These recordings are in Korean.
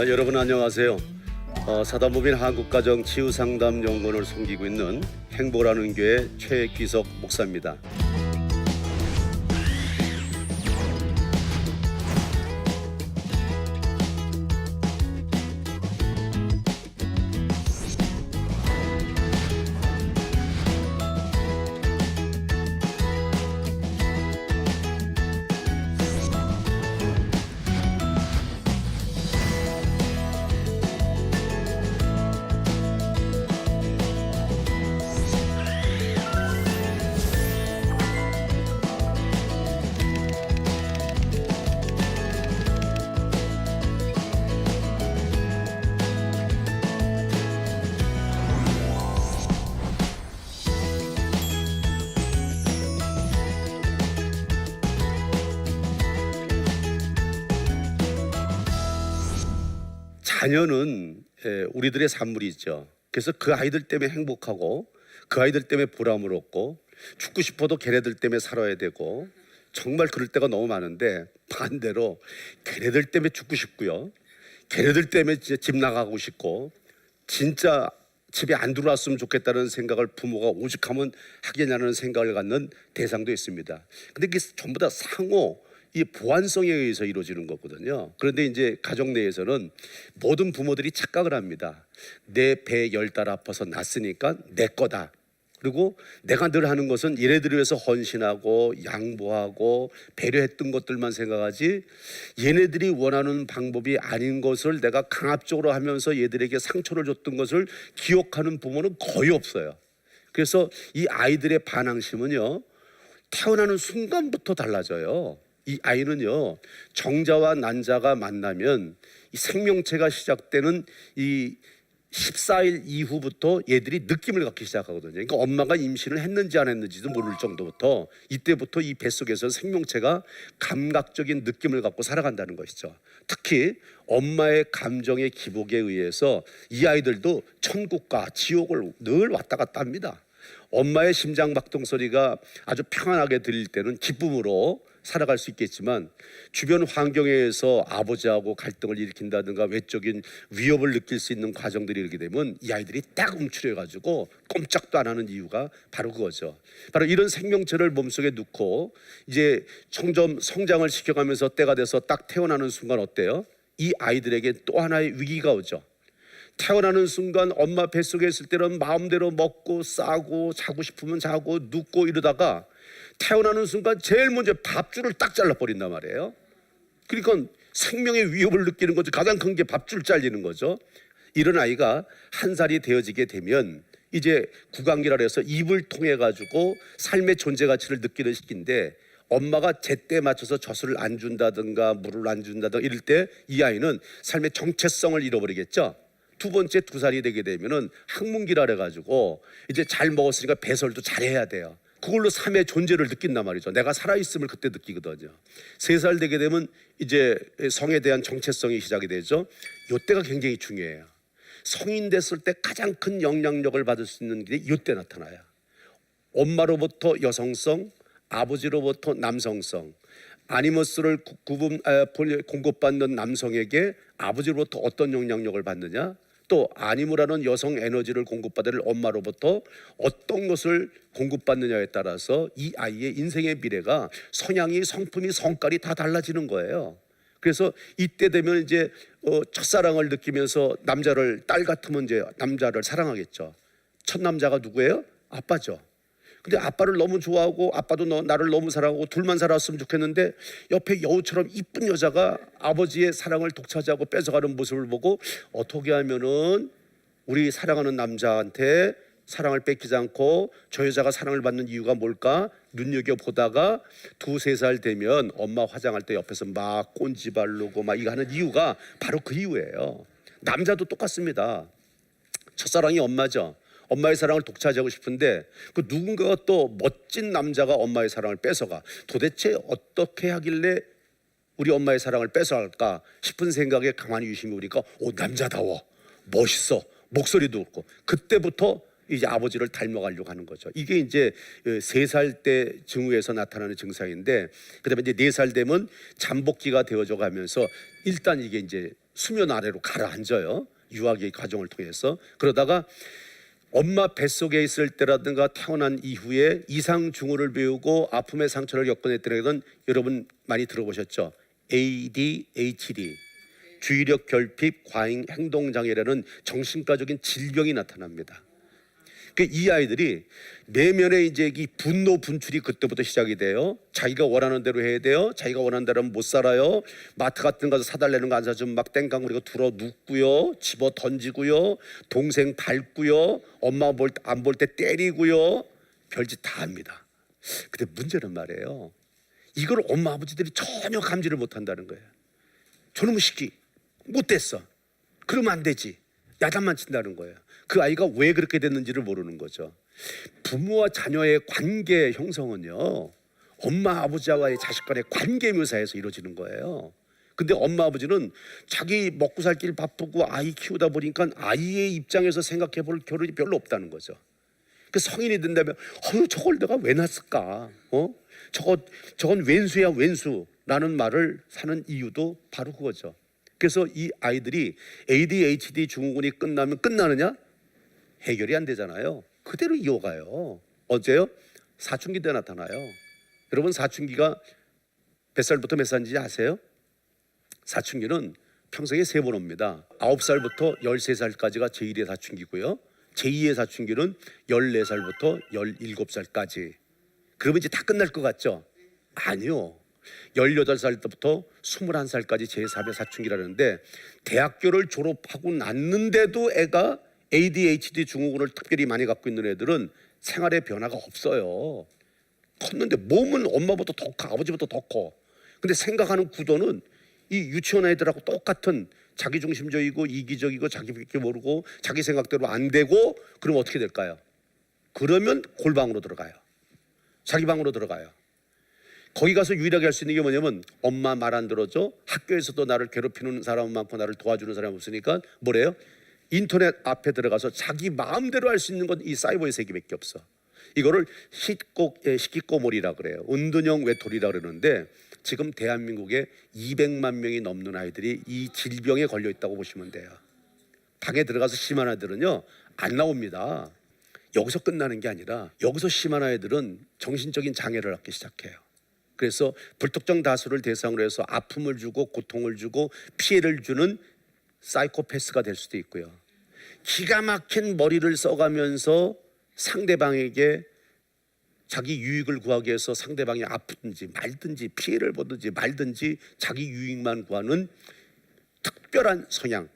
어, 여러분 안녕하세요. 어, 사단법인 한국가정치유상담연구원을 섬기고 있는 행보라는 교회 최기석 목사입니다. 자녀는 예, 우리들의 산물이죠. 그래서 그 아이들 때문에 행복하고 그 아이들 때문에 보람을 얻고 죽고 싶어도 걔네들 때문에 살아야 되고 정말 그럴 때가 너무 많은데 반대로 걔네들 때문에 죽고 싶고요. 걔네들 때문에 집 나가고 싶고 진짜 집에 안 들어왔으면 좋겠다는 생각을 부모가 오죽하면 하겠냐는 생각을 갖는 대상도 있습니다. 근데 이게 전부 다 상호 이 보완성에 의해서 이루어지는 거거든요. 그런데 이제 가정 내에서는 모든 부모들이 착각을 합니다. 내 배 열 달 아파서 낳았으니까 내 거다. 그리고 내가 늘 하는 것은 얘네들을 위해서 헌신하고 양보하고 배려했던 것들만 생각하지 얘네들이 원하는 방법이 아닌 것을 내가 강압적으로 하면서 얘들에게 상처를 줬던 것을 기억하는 부모는 거의 없어요. 그래서 이 아이들의 반항심은요. 태어나는 순간부터 달라져요. 이 아이는요 정자와 난자가 만나면 이 생명체가 시작되는 이 14일 이후부터 얘들이 느낌을 갖기 시작하거든요. 그러니까 엄마가 임신을 했는지 안 했는지도 모를 정도부터 이때부터 이 뱃속에서 생명체가 감각적인 느낌을 갖고 살아간다는 것이죠. 특히 엄마의 감정의 기복에 의해서 이 아이들도 천국과 지옥을 늘 왔다 갔다 합니다. 엄마의 심장 박동 소리가 아주 평안하게 들릴 때는 기쁨으로 살아갈 수 있겠지만 주변 환경에 의해서 아버지하고 갈등을 일으킨다든가 외적인 위협을 느낄 수 있는 과정들이 이렇게 되면 이 아이들이 딱 움츠려 가지고 꼼짝도 안 하는 이유가 바로 그거죠. 바로 이런 생명체를 몸속에 넣고 이제 점점 성장을 시켜가면서 때가 돼서 딱 태어나는 순간 어때요? 이 아이들에게 또 하나의 위기가 오죠. 태어나는 순간 엄마 뱃속에 있을 때는 마음대로 먹고 싸고 자고 싶으면 자고 눕고 이러다가 태어나는 순간 제일 먼저 밥줄을 딱 잘라버린단 말이에요. 그러니까 생명의 위협을 느끼는 거죠. 가장 큰 게 밥줄 잘리는 거죠. 이런 아이가 한 살이 되어지게 되면 이제 구강기라 해서 입을 통해 가지고 삶의 존재 가치를 느끼는 시기인데 엄마가 제때 맞춰서 젖을 안 준다든가 물을 안 준다든가 이럴 때 이 아이는 삶의 정체성을 잃어버리겠죠. 두 번째 두 살이 되게 되면은 학문기라 해가지고 이제 잘 먹었으니까 배설도 잘 해야 돼요. 그걸로 삶의 존재를 느낀단 말이죠. 내가 살아있음을 그때 느끼거든요. 세 살 되게 되면 이제 성에 대한 정체성이 시작이 되죠. 요때가 굉장히 중요해요. 성인 됐을 때 가장 큰 영향력을 받을 수 있는 게 이때 나타나요. 엄마로부터 여성성, 아버지로부터 남성성, 아니머스를 구- 구분 아, 볼- 공급받는 남성에게 아버지로부터 어떤 영향력을 받느냐, 또 아니무라는 여성 에너지를 공급받을 엄마로부터 어떤 것을 공급받느냐에 따라서 이 아이의 인생의 미래가 성향이 성품이 성깔이 다 달라지는 거예요. 그래서 이때 되면 이제 어, 첫사랑을 느끼면서 남자를 딸 같으면 이제 남자를 사랑하겠죠. 첫 남자가 누구예요? 아빠죠. 근데 아빠를 너무 좋아하고 아빠도 너, 나를 너무 사랑하고 둘만 살았으면 좋겠는데 옆에 여우처럼 이쁜 여자가 아버지의 사랑을 독차지하고 뺏어가는 모습을 보고 어떻게 하면은 우리 사랑하는 남자한테 사랑을 뺏기지 않고 저 여자가 사랑을 받는 이유가 뭘까 눈여겨 보다가 두세 살 되면 엄마 화장할 때 옆에서 막 꼰지 바르고 막 이거 하는 이유가 바로 그 이유예요. 남자도 똑같습니다. 첫사랑이 엄마죠. 엄마의 사랑을 독차지하고 싶은데 그 누군가가 또 멋진 남자가 엄마의 사랑을 뺏어가. 도대체 어떻게 하길래 우리 엄마의 사랑을 뺏어갈까 싶은 생각에 가만히 유심히 보니까 오 남자다워. 멋있어. 목소리도 그렇고. 그때부터 이제 아버지를 닮아가려고 하는 거죠. 이게 이제 세 살 때 증후에서 나타나는 증상인데 그다음에 이제 네 살 되면 잠복기가 되어져 가면서 일단 이게 이제 수면 아래로 가라앉아요. 유아의 과정을 통해서. 그러다가 엄마 뱃속에 있을 때라든가 태어난 이후에 이상 중후를 배우고 아픔의 상처를 겪어냈던 건 여러분 많이 들어보셨죠? ADHD 주의력 결핍 과잉 행동 장애라는 정신과적인 질병이 나타납니다. 그이 아이들이 내면의 이제 이 분노 분출이 그때부터 시작이 돼요. 자기가 원하는 대로 해야 돼요. 자기가 원하는 대로 못 살아요. 마트 같은 거 가서 사달라는 거 안 사주면 막 땡깡부리고 들어 눕고요. 집어 던지고요. 동생 밟고요. 엄마 안볼 때 때리고요. 별짓 다 합니다. 근데 문제는 말이에요. 이걸 엄마 아버지들이 전혀 감지를 못 한다는 거예요. 저놈의 시기 못됐어. 그러면 안 되지. 야단만 친다는 거예요. 그 아이가 왜 그렇게 됐는지를 모르는 거죠. 부모와 자녀의 관계 형성은요. 엄마 아버지와의 자식 간의 관계 묘사에서 이루어지는 거예요. 근데 엄마 아버지는 자기 먹고 살길 바쁘고 아이 키우다 보니까 아이의 입장에서 생각해 볼 겨를이 별로 없다는 거죠. 그 성인이 된다면 어휴 저걸 내가 왜 낳았을까? 어? 저거 저건 왼수야 왼수라는 말을 사는 이유도 바로 그거죠. 그래서 이 아이들이 ADHD 증후군이 끝나면 끝나느냐? 해결이 안 되잖아요. 그대로 이어가요. 언제요? 사춘기 때 나타나요. 여러분 사춘기가 몇 살부터 몇 살인지 아세요? 사춘기는 평생에 세 번 옵니다. 아홉 살부터 열세 살까지가 제1의 사춘기고요. 제2의 사춘기는 열네 살부터 열일곱 살까지. 그러면 이제 다 끝날 것 같죠? 아니요. 18살 때부터 21살까지 제3의 사춘기라는데 대학교를 졸업하고 났는데도 애가 ADHD 증후군을 특별히 많이 갖고 있는 애들은 생활의 변화가 없어요. 컸는데 몸은 엄마보다 더 커, 아버지보다 더 커. 근데 생각하는 구도는 이 유치원 애들하고 똑같은 자기중심적이고 이기적이고 자기밖에 모르고 자기 생각대로 안 되고 그럼 어떻게 될까요? 그러면 골방으로 들어가요. 자기 방으로 들어가요. 거기 가서 유일하게 할 수 있는 게 뭐냐면 엄마 말 안 들어줘 학교에서도 나를 괴롭히는 사람 많고 나를 도와주는 사람이 없으니까 뭐래요? 인터넷 앞에 들어가서 자기 마음대로 할 수 있는 건 이 사이버의 세계밖에 없어. 이거를 hit고 히키꼬몰이라 그래요. 은둔형 외톨이라 그러는데 지금 대한민국에 200만 명이 넘는 아이들이 이 질병에 걸려 있다고 보시면 돼요. 방에 들어가서 심한 아이들은요 안 나옵니다. 여기서 끝나는 게 아니라 여기서 심한 아이들은 정신적인 장애를 갖기 시작해요. 그래서 불특정 다수를 대상으로 해서 아픔을 주고 고통을 주고 피해를 주는 사이코패스가 될 수도 있고요. 기가 막힌 머리를 써가면서 상대방에게 자기 유익을 구하기 위해서 상대방이 아프든지 말든지 피해를 보든지 말든지 자기 유익만 구하는 특별한 성향.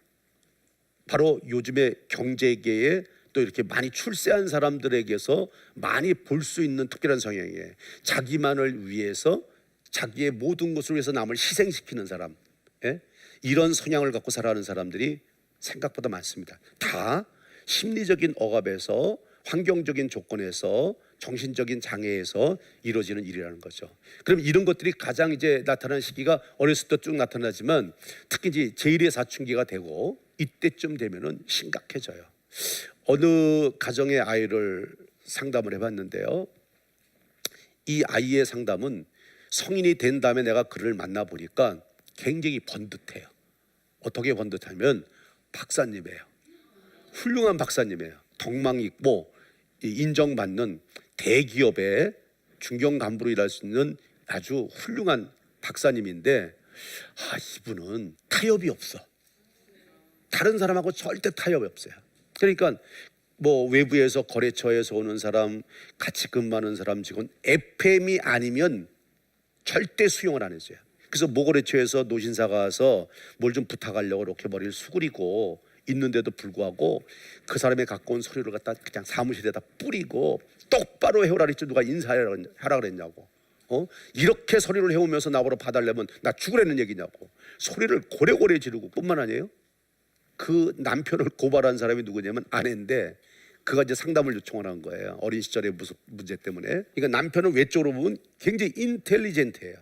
바로 요즘의 경제계에 또 이렇게 많이 출세한 사람들에게서 많이 볼 수 있는 특별한 성향이에요. 자기만을 위해서 자기의 모든 것을 위해서 남을 희생시키는 사람. 예? 이런 성향을 갖고 살아가는 사람들이 생각보다 많습니다. 다 심리적인 억압에서 환경적인 조건에서 정신적인 장애에서 이루어지는 일이라는 거죠. 그럼 이런 것들이 가장 이제 나타나는 시기가 어렸을 때 쭉 나타나지만 특히 이제 제1의 사춘기가 되고 이때쯤 되면은 심각해져요. 어느 가정의 아이를 상담을 해봤는데요. 이 아이의 상담은 성인이 된 다음에 내가 그를 만나 보니까 굉장히 번듯해요. 어떻게 번듯하면 박사님이에요. 훌륭한 박사님이에요. 덕망 있고 인정받는 대기업의 중견 간부로 일할 수 있는 아주 훌륭한 박사님인데 아 이분은 타협이 없어. 다른 사람하고 절대 타협이 없어요. 그러니까 뭐 외부에서 거래처에서 오는 사람, 같이 근무하는 사람 직원 FM이 아니면 절대 수용을 안 해줘요. 그래서 모거래처에서 노신사가 와서 뭘 좀 부탁하려고 이렇게 머리를 수그리고 있는데도 불구하고 그 사람의 갖고 온 서류를 갖다 그냥 사무실에다 뿌리고 똑바로 해오라 그랬지 누가 인사하라 그랬냐고. 어? 이렇게 소리를 해오면서 나보러 봐달라면 나 죽으라는 얘기냐고. 소리를 고래고래 지르고 뿐만 아니에요. 그 남편을 고발한 사람이 누구냐면 아내인데 그가 이제 상담을 요청을 한 거예요. 어린 시절의 무슨 문제 때문에. 그러니까 남편은 외적으로 보면 굉장히 인텔리젠트해요.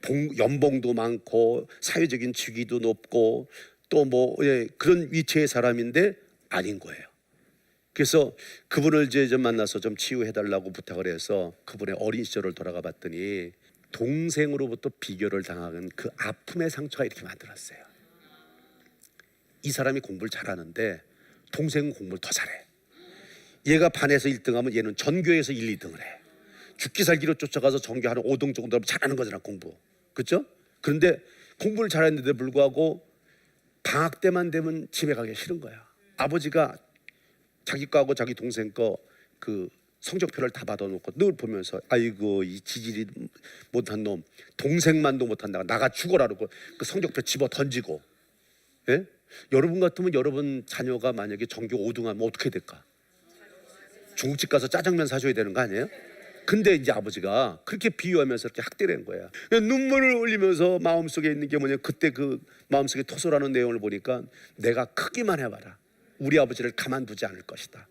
봉, 연봉도 많고 사회적인 직위도 높고 또뭐 예, 그런 위치의 사람인데 아닌 거예요. 그래서 그분을 이제 좀 만나서 좀 치유해 달라고 부탁을 해서 그분의 어린 시절을 돌아가 봤더니 동생으로부터 비교를 당하는 그 아픔의 상처가 이렇게 만들었어요. 이 사람이 공부를 잘하는데 동생은 공부를 더 잘해. 얘가 반에서 1등하면 얘는 전교에서 1, 2등을 해. 죽기 살기로 쫓아가서 전교 한 5등 정도 하면 잘하는 거잖아 공부. 그렇죠? 그런데 공부를 잘했는데 불구하고 방학 때만 되면 집에 가기 싫은 거야. 아버지가 자기 거하고 자기 동생 거 그 성적표를 다 받아놓고 늘 보면서 아이고 이 지질이 못한 놈 동생만도 못한다가 나가 죽어라 그러고 그 성적표 집어 던지고 예? 여러분 같으면 여러분 자녀가 만약에 전교 5등하면 어떻게 될까? 중국집 가서 짜장면 사줘야 되는 거 아니에요? 근데 이제 아버지가 그렇게 비유하면서 이렇게 학대를 거야. 눈물을 흘리면서 마음속에 있는 게 뭐냐? 그때 그 마음속에 토설하는 내용을 보니까 내가 크기만 해봐라. 우리 아버지를 가만두지 않을 것이다.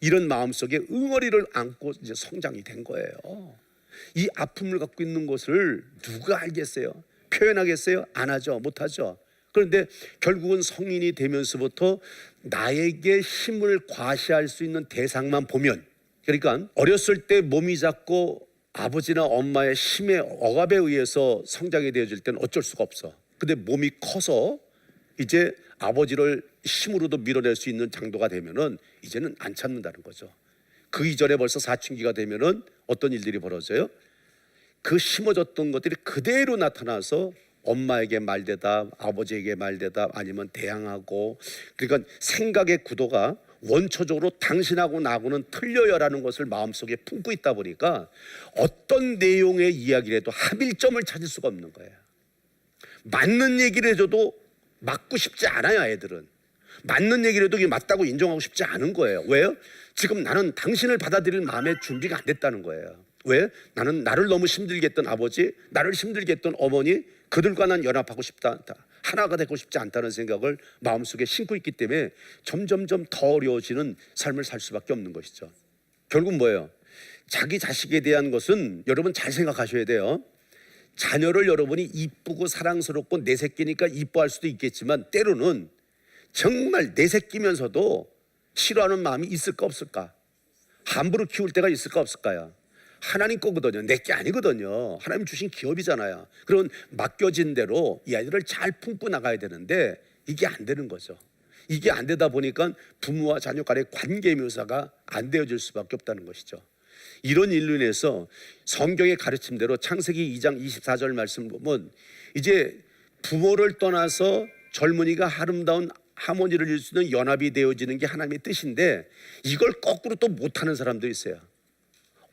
이런 마음속에 응어리를 안고 이제 성장이 된 거예요. 이 아픔을 갖고 있는 것을 누가 알겠어요? 표현하겠어요? 안 하죠. 못 하죠. 그런데 결국은 성인이 되면서부터 나에게 힘을 과시할 수 있는 대상만 보면 그러니까 어렸을 때 몸이 작고 아버지나 엄마의 힘의 억압에 의해서 성장이 되어질 때는 어쩔 수가 없어. 근데 몸이 커서 이제 아버지를 힘으로도 밀어낼 수 있는 장도가 되면은 이제는 안 참는다는 거죠. 그 이전에 벌써 사춘기가 되면은 어떤 일들이 벌어져요? 그 심어졌던 것들이 그대로 나타나서 엄마에게 말대답, 아버지에게 말대답 아니면 대항하고 그러니까 생각의 구도가 원초적으로 당신하고 나하고는 틀려요라는 것을 마음속에 품고 있다 보니까 어떤 내용의 이야기를 해도 합일점을 찾을 수가 없는 거예요. 맞는 얘기를 해줘도 맞고 싶지 않아요, 애들은. 맞는 얘기를 해도 이게 맞다고 인정하고 싶지 않은 거예요. 왜요? 지금 나는 당신을 받아들일 마음의 준비가 안 됐다는 거예요. 왜? 나는 나를 너무 힘들게 했던 아버지, 나를 힘들게 했던 어머니, 그들과 난 연합하고 싶다. 하나가 되고 싶지 않다는 생각을 마음속에 심고 있기 때문에 점점점 더 어려워지는 삶을 살 수밖에 없는 것이죠. 결국 뭐예요? 자기 자식에 대한 것은 여러분 잘 생각하셔야 돼요. 자녀를 여러분이 이쁘고 사랑스럽고 내 새끼니까 이뻐할 수도 있겠지만 때로는 정말 내 새끼면서도 싫어하는 마음이 있을까 없을까? 함부로 키울 때가 있을까 없을까요? 하나님 거거든요. 내 게 아니거든요. 하나님 주신 기업이잖아요. 그런 맡겨진 대로 이 아이들을 잘 품고 나가야 되는데 이게 안 되는 거죠. 이게 안 되다 보니까 부모와 자녀 간의 관계 묘사가 안 되어질 수밖에 없다는 것이죠. 이런 일로 인해서 성경의 가르침대로 창세기 2장 24절 말씀 보면 이제 부모를 떠나서 젊은이가 아름다운 하모니를 이룰 수 있는 연합이 되어지는 게 하나님의 뜻인데 이걸 거꾸로 또 못하는 사람도 있어요.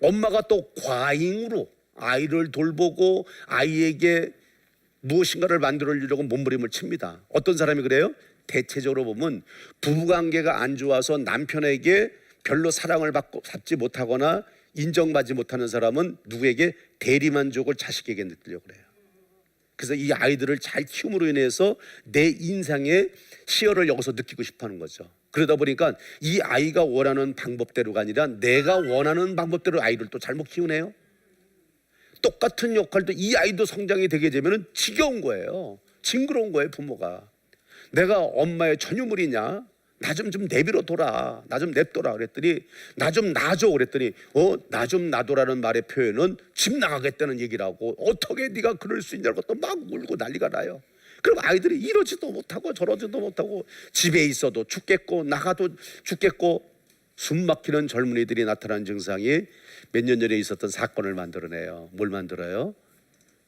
엄마가 또 과잉으로 아이를 돌보고 아이에게 무엇인가를 만들어주려고 몸부림을 칩니다. 어떤 사람이 그래요? 대체적으로 보면 부부관계가 안 좋아서 남편에게 별로 사랑을 받고 받지 못하거나 인정받지 못하는 사람은 누구에게 대리만족을 자식에게 느끼려고 그래요. 그래서 이 아이들을 잘 키움으로 인해서 내 인상의 시열을 여기서 느끼고 싶어 하는 거죠. 그러다 보니까 이 아이가 원하는 방법대로가 아니라 내가 원하는 방법대로 아이를 또 잘못 키우네요. 똑같은 역할도 이 아이도 성장이 되게 되면 지겨운 거예요. 징그러운 거예요, 부모가. 내가 엄마의 전유물이냐? 나 좀 좀 내비로 둬라. 나좀 냅둬라. 그랬더니 나 좀 놔줘. 그랬더니 어, 나 좀 놔둬라는 말의 표현은 집 나가겠다는 얘기라고. 어떻게 네가 그럴 수 있냐고 또 막 울고 난리가 나요. 그럼 아이들이 이러지도 못하고 저러지도 못하고 집에 있어도 죽겠고 나가도 죽겠고 숨 막히는 젊은이들이 나타난 증상이 몇 년 전에 있었던 사건을 만들어내요. 뭘 만들어요?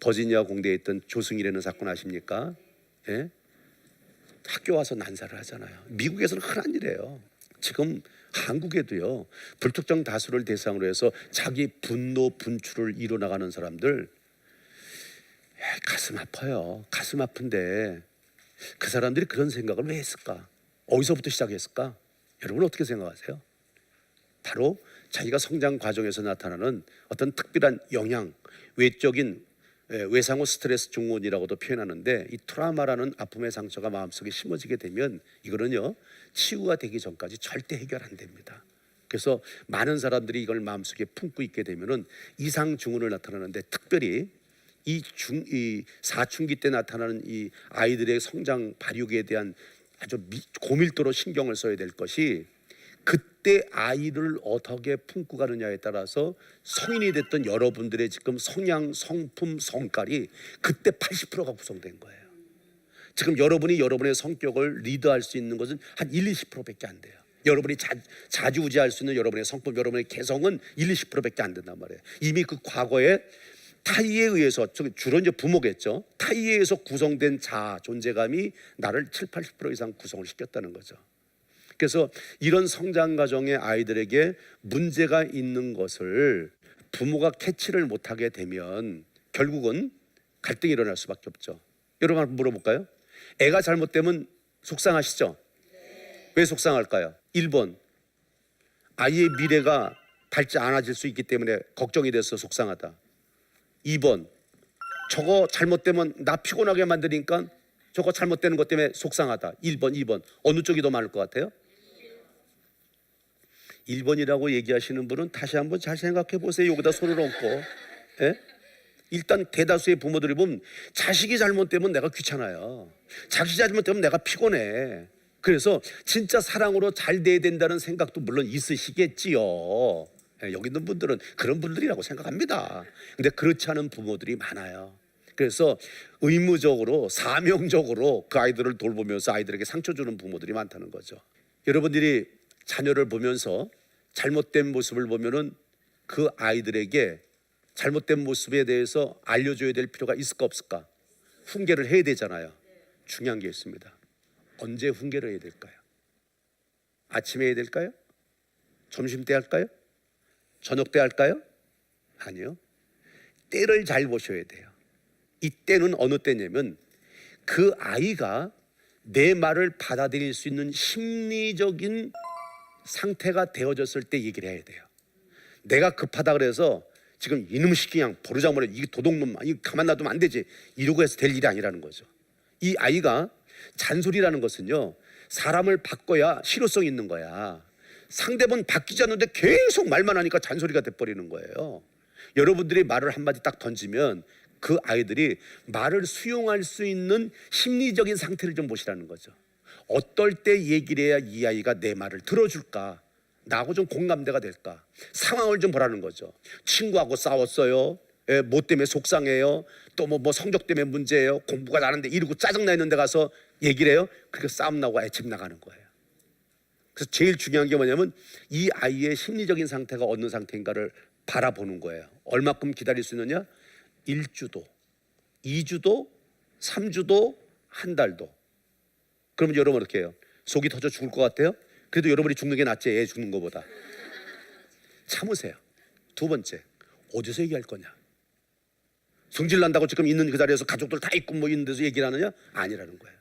버지니아 공대에 있던 조승일이라는 사건 아십니까? 예? 학교 와서 난사를 하잖아요. 미국에서는 흔한 일이에요. 지금 한국에도요. 불특정 다수를 대상으로 해서 자기 분노 분출을 이뤄나가는 사람들 에, 가슴 아파요. 가슴 아픈데 그 사람들이 그런 생각을 왜 했을까? 어디서부터 시작했을까? 여러분 어떻게 생각하세요? 바로 자기가 성장 과정에서 나타나는 어떤 특별한 영향, 외적인 예, 외상후 스트레스 증후군이라고도 표현하는데 이 트라우마라는 아픔의 상처가 마음속에 심어지게 되면 이거는요 치유가 되기 전까지 절대 해결 안 됩니다. 그래서 많은 사람들이 이걸 마음속에 품고 있게 되면은 이상 증후를 나타나는데 특별히 이 중 이 사춘기 때 나타나는 이 아이들의 성장 발육에 대한 아주 미, 고밀도로 신경을 써야 될 것이 그때 아이를 어떻게 품고 가느냐에 따라서 성인이 됐던 여러분들의 지금 성향, 성품, 성깔이 그때 80%가 구성된 거예요. 지금 여러분이 여러분의 성격을 리드할 수 있는 것은 한 1, 20%밖에 안 돼요. 여러분이 자, 자주우지할 수 있는 여러분의 성품, 여러분의 개성은 1, 20%밖에 안 된단 말이에요. 이미 그 과거에 타이에 의해서 주로 이제 부모겠죠. 타이에 의해서 구성된 자 존재감이 나를 7, 80% 이상 구성을 시켰다는 거죠. 그래서 이런 성장 과정의 아이들에게 문제가 있는 것을 부모가 캐치를 못하게 되면 결국은 갈등이 일어날 수밖에 없죠. 여러분 한번 물어볼까요? 애가 잘못되면 속상하시죠? 왜 속상할까요? 1번 아이의 미래가 밝지 않아질 수 있기 때문에 걱정이 돼서 속상하다. 2번 저거 잘못되면 나 피곤하게 만드니까 저거 잘못되는 것 때문에 속상하다. 1번, 2번 어느 쪽이 더 많을 것 같아요? 1번이라고 얘기하시는 분은 다시 한번 잘 생각해 보세요. 여기다 손을 얹고. 예? 일단 대다수의 부모들이 보면 자식이 잘못되면 내가 귀찮아요. 자식이 잘못되면 내가 피곤해. 그래서 진짜 사랑으로 잘 돼야 된다는 생각도 물론 있으시겠지요. 예, 여기 있는 분들은 그런 분들이라고 생각합니다. 근데 그렇지 않은 부모들이 많아요. 그래서 의무적으로 사명적으로 그 아이들을 돌보면서 아이들에게 상처 주는 부모들이 많다는 거죠. 여러분들이 자녀를 보면서 잘못된 모습을 보면은 그 아이들에게 잘못된 모습에 대해서 알려줘야 될 필요가 있을까 없을까? 훈계를 해야 되잖아요. 중요한 게 있습니다. 언제 훈계를 해야 될까요? 아침에 해야 될까요? 점심 때 할까요? 저녁 때 할까요? 아니요. 때를 잘 보셔야 돼요. 이 때는 어느 때냐면 그 아이가 내 말을 받아들일 수 있는 심리적인 상태가 되어졌을 때 얘기를 해야 돼요. 내가 급하다 그래서 지금 이놈 시키 그냥 버르장머리 이 도둑놈 이 가만 놔두면 안 되지 이러고 해서 될 일이 아니라는 거죠. 이 아이가 잔소리라는 것은요 사람을 바꿔야 실효성이 있는 거야. 상대방 바뀌지 않는데 계속 말만 하니까 잔소리가 돼버리는 거예요. 여러분들이 말을 한마디 딱 던지면 그 아이들이 말을 수용할 수 있는 심리적인 상태를 좀 보시라는 거죠. 어떨 때 얘기를 해야 이 아이가 내 말을 들어줄까? 나하고 좀 공감대가 될까? 상황을 좀 보라는 거죠. 친구하고 싸웠어요. 예, 뭐 때문에 속상해요. 또 뭐 뭐 성적 때문에 문제예요. 공부가 나는데 이러고 짜증나 있는데 가서 얘기를 해요. 그렇게 싸움 나고 애집 나가는 거예요. 그래서 제일 중요한 게 뭐냐면 이 아이의 심리적인 상태가 어느 상태인가를 바라보는 거예요. 얼마큼 기다릴 수 있느냐? 1주도, 2주도, 3주도, 한 달도. 그러면 여러분 어떻게 해요? 속이 터져 죽을 것 같아요? 그래도 여러분이 죽는 게 낫지 애 죽는 것보다. 참으세요. 두 번째, 어디서 얘기할 거냐? 성질 난다고 지금 있는 그 자리에서 가족들 다 있고 뭐 있는 데서 얘기를 하느냐? 아니라는 거예요.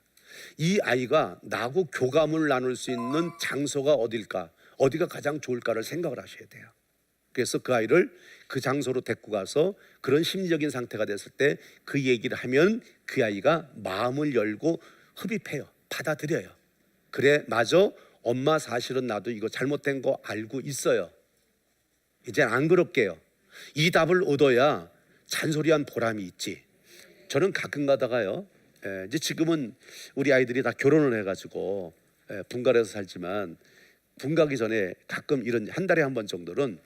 이 아이가 나하고 교감을 나눌 수 있는 장소가 어딜까? 어디가 가장 좋을까를 생각을 하셔야 돼요. 그래서 그 아이를 그 장소로 데리고 가서 그런 심리적인 상태가 됐을 때 그 얘기를 하면 그 아이가 마음을 열고 흡입해요. 받아들여요. 그래, 맞아. 엄마 사실은 나도 이거 잘못된 거 알고 있어요. 이제 안 그럴게요. 이 답을 얻어야 잔소리한 보람이 있지. 저는 가끔 가다가요. 예, 이제 지금은 우리 아이들이 다 결혼을 해가지고 예, 분가해서 살지만 분가기 전에 가끔 이런 한 달에 한 번 정도는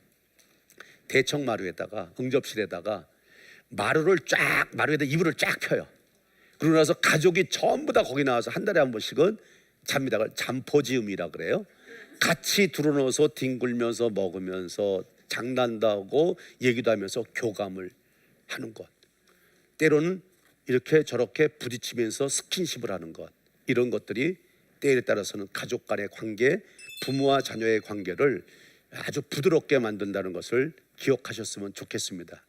대청 마루에다가 응접실에다가 마루를 쫙 마루에다 이불을 쫙 펴요. 그러고 나서 가족이 전부 다 거기 나와서 한 달에 한 번씩은 잡니다. 잠포지음이라 그래요. 같이 들어놓아서 뒹굴면서 먹으면서 장난도 하고 얘기도 하면서 교감을 하는 것. 때로는 이렇게 저렇게 부딪히면서 스킨십을 하는 것. 이런 것들이 때에 따라서는 가족 간의 관계, 부모와 자녀의 관계를 아주 부드럽게 만든다는 것을 기억하셨으면 좋겠습니다.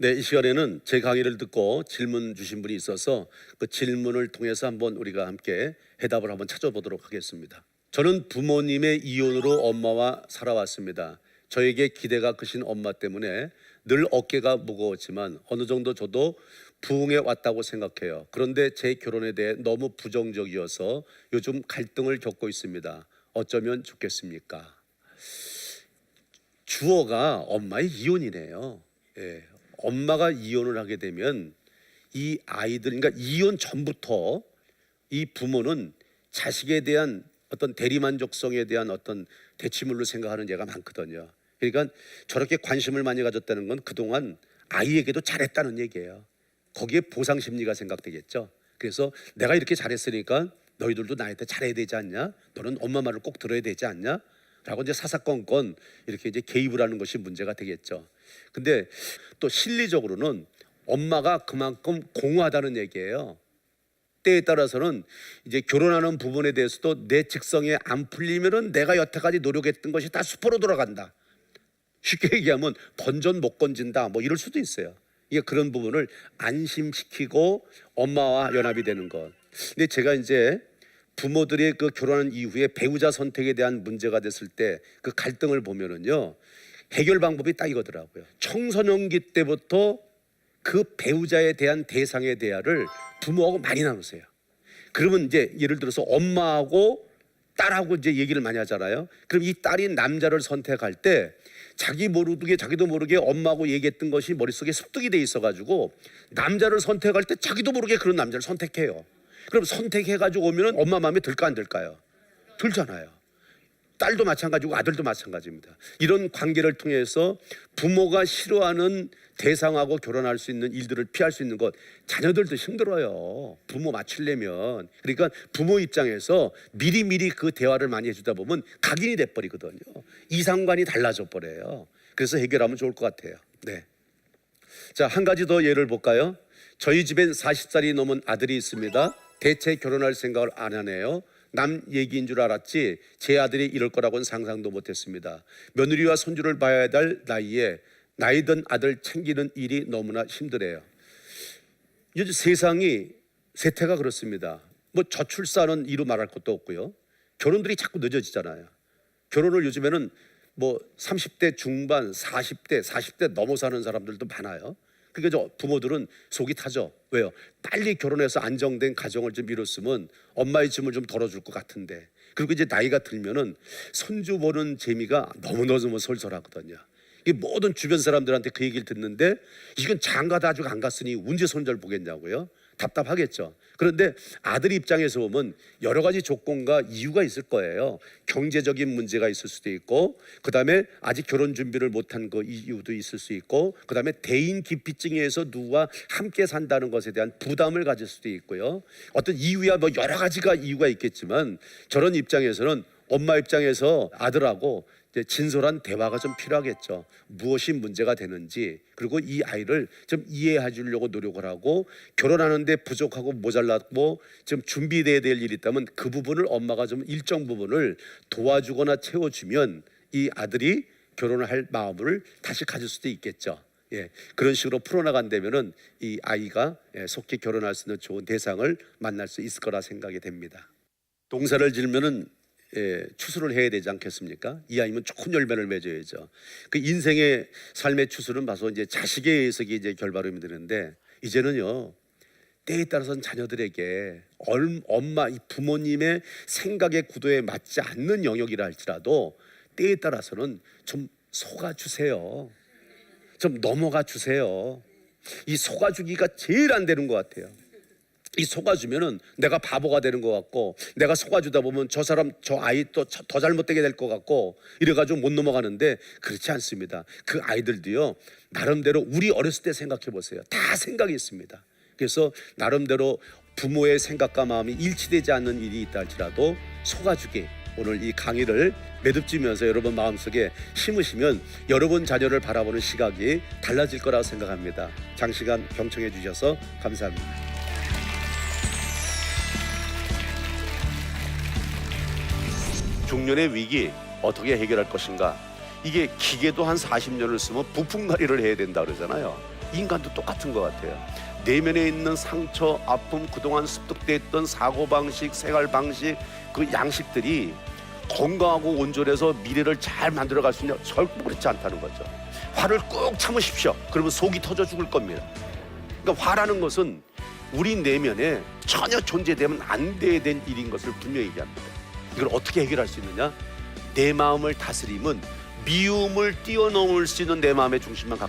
네, 이 시간에는 제 강의를 듣고 질문 주신 분이 있어서 그 질문을 통해서 한번 우리가 함께 해답을 한번 찾아보도록 하겠습니다. 저는 부모님의 이혼으로 엄마와 살아왔습니다. 저에게 기대가 크신 엄마 때문에 늘 어깨가 무거웠지만 어느 정도 저도 부흥해 왔다고 생각해요. 그런데 제 결혼에 대해 너무 부정적이어서 요즘 갈등을 겪고 있습니다. 어쩌면 좋겠습니까? 주어가 엄마의 이혼이네요. 예. 엄마가 이혼을 하게 되면 이 아이들, 그러니까 이혼 전부터 이 부모는 자식에 대한 어떤 대리만족성에 대한 어떤 대치물로 생각하는 예가 많거든요. 그러니까 저렇게 관심을 많이 가졌다는 건 그동안 아이에게도 잘했다는 얘기예요. 거기에 보상 심리가 생각되겠죠. 그래서 내가 이렇게 잘했으니까 너희들도 나한테 잘해야 되지 않냐? 너는 엄마 말을 꼭 들어야 되지 않냐? 라고 이제 사사건건 이렇게 이제 개입을 하는 것이 문제가 되겠죠. 근데 또 실리적으로는 엄마가 그만큼 공허하다는 얘기예요. 때에 따라서는 이제 결혼하는 부분에 대해서도 내 직성에 안 풀리면은 내가 여태까지 노력했던 것이 다 수포로 돌아간다. 쉽게 얘기하면 건전 못 건진다. 뭐 이럴 수도 있어요. 이게 그런 부분을 안심시키고 엄마와 연합이 되는 것. 근데 제가 이제 부모들이 그 결혼한 이후에 배우자 선택에 대한 문제가 됐을 때 그 갈등을 보면은요 해결 방법이 딱 이거더라고요. 청소년기 때부터 그 배우자에 대한 대상의 대화를 부모하고 많이 나누세요. 그러면 이제 예를 들어서 엄마하고 딸하고 이제 얘기를 많이 하잖아요. 그럼 이 딸이 남자를 선택할 때 자기 모르게 자기도 모르게 엄마하고 얘기했던 것이 머릿속에 습득이 돼 있어 가지고 남자를 선택할 때 자기도 모르게 그런 남자를 선택해요. 그럼 선택해 가지고 오면은 엄마 마음에 들까 안 들까요? 들잖아요. 딸도 마찬가지고 아들도 마찬가지입니다. 이런 관계를 통해서 부모가 싫어하는 대상하고 결혼할 수 있는 일들을 피할 수 있는 것 자녀들도 힘들어요. 부모 맞추려면 그러니까 부모 입장에서 미리미리 그 대화를 많이 해주다 보면 각인이 돼버리거든요. 이상관이 달라져 버려요. 그래서 해결하면 좋을 것 같아요. 네. 자, 한 가지 더 예를 볼까요? 저희 집엔 40살이 넘은 아들이 있습니다. 대체 결혼할 생각을 안 하네요. 남 얘기인 줄 알았지 제 아들이 이럴 거라고는 상상도 못했습니다. 며느리와 손주를 봐야 될 나이에 나이 든 아들 챙기는 일이 너무나 힘들어요. 요즘 세상이 세태가 그렇습니다. 뭐 저출산은 이루 말할 것도 없고요. 결혼들이 자꾸 늦어지잖아요. 결혼을 요즘에는 뭐 30대 중반, 40대, 40대 넘어 사는 사람들도 많아요. 그러니까 저 부모들은 속이 타죠. 왜요? 빨리 결혼해서 안정된 가정을 좀 이뤘으면 엄마의 짐을 좀 덜어줄 것 같은데. 그리고 이제 나이가 들면은 손주 보는 재미가 너무너무 솔솔하거든요. 이 모든 주변 사람들한테 그 얘기를 듣는데 이건 장가도 아직 안 갔으니 언제 손자를 보겠냐고요? 답답하겠죠. 그런데 아들 입장에서 보면 여러 가지 조건과 이유가 있을 거예요. 경제적인 문제가 있을 수도 있고, 그 다음에 아직 결혼 준비를 못한 그 이유도 있을 수 있고, 그 다음에 대인 기피증에 의해서 누구와 함께 산다는 것에 대한 부담을 가질 수도 있고요. 어떤 이유야 뭐 여러 가지가 이유가 있겠지만 저런 입장에서는 엄마 입장에서 아들하고 진솔한 대화가 좀 필요하겠죠. 무엇이 문제가 되는지 그리고 이 아이를 좀 이해해 주려고 노력을 하고 결혼하는데 부족하고 모자랐고 좀 준비돼야 될 일이 있다면 그 부분을 엄마가 좀 일정 부분을 도와주거나 채워주면 이 아들이 결혼을 할 마음을 다시 가질 수도 있겠죠. 예, 그런 식으로 풀어나간다면은 이 아이가 예, 속히 결혼할 수 있는 좋은 대상을 만날 수 있을 거라 생각이 됩니다. 동사를 지으면은 예, 추수를 해야 되지 않겠습니까? 이 아이면 좋은 열매를 맺어야죠. 그 인생의 삶의 추수는 봐서 이제 자식에 의해서 이제 결과름이 되는데 이제는요 때에 따라서는 자녀들에게 얼- 엄마 이 부모님의 생각의 구도에 맞지 않는 영역이라 할지라도 때에 따라서는 좀 속아 주세요. 좀 넘어가 주세요. 이 속아 주기가 제일 안 되는 것 같아요. 이 속아주면은 내가 바보가 되는 것 같고 내가 속아주다 보면 저 사람 저 아이 또 더 잘못되게 될 것 같고 이래가지고 못 넘어가는데 그렇지 않습니다. 그 아이들도요 나름대로 우리 어렸을 때 생각해 보세요. 다 생각이 있습니다. 그래서 나름대로 부모의 생각과 마음이 일치되지 않는 일이 있다 할지라도 속아주기 오늘 이 강의를 매듭지면서 여러분 마음속에 심으시면 여러분 자녀를 바라보는 시각이 달라질 거라고 생각합니다. 장시간 경청해 주셔서 감사합니다. 중년의 위기 어떻게 해결할 것인가? 이게 기계도 한 40년을 쓰면 부품갈이를 해야 된다 그러잖아요. 인간도 똑같은 것 같아요. 내면에 있는 상처, 아픔, 그동안 습득됐던 사고방식, 생활방식 그 양식들이 건강하고 온전해서 미래를 잘 만들어갈 수 있냐? 절대 그렇지 않다는 거죠. 화를 꾹 참으십시오. 그러면 속이 터져 죽을 겁니다. 그러니까 화라는 것은 우리 내면에 전혀 존재되면 안 돼야 된 일인 것을 분명히 얘기합니다. 이걸 어떻게 해결할 수 있느냐? 내 마음을 다스림은 미움을 뛰어넘을 수 있는 내 마음의 중심만 갖고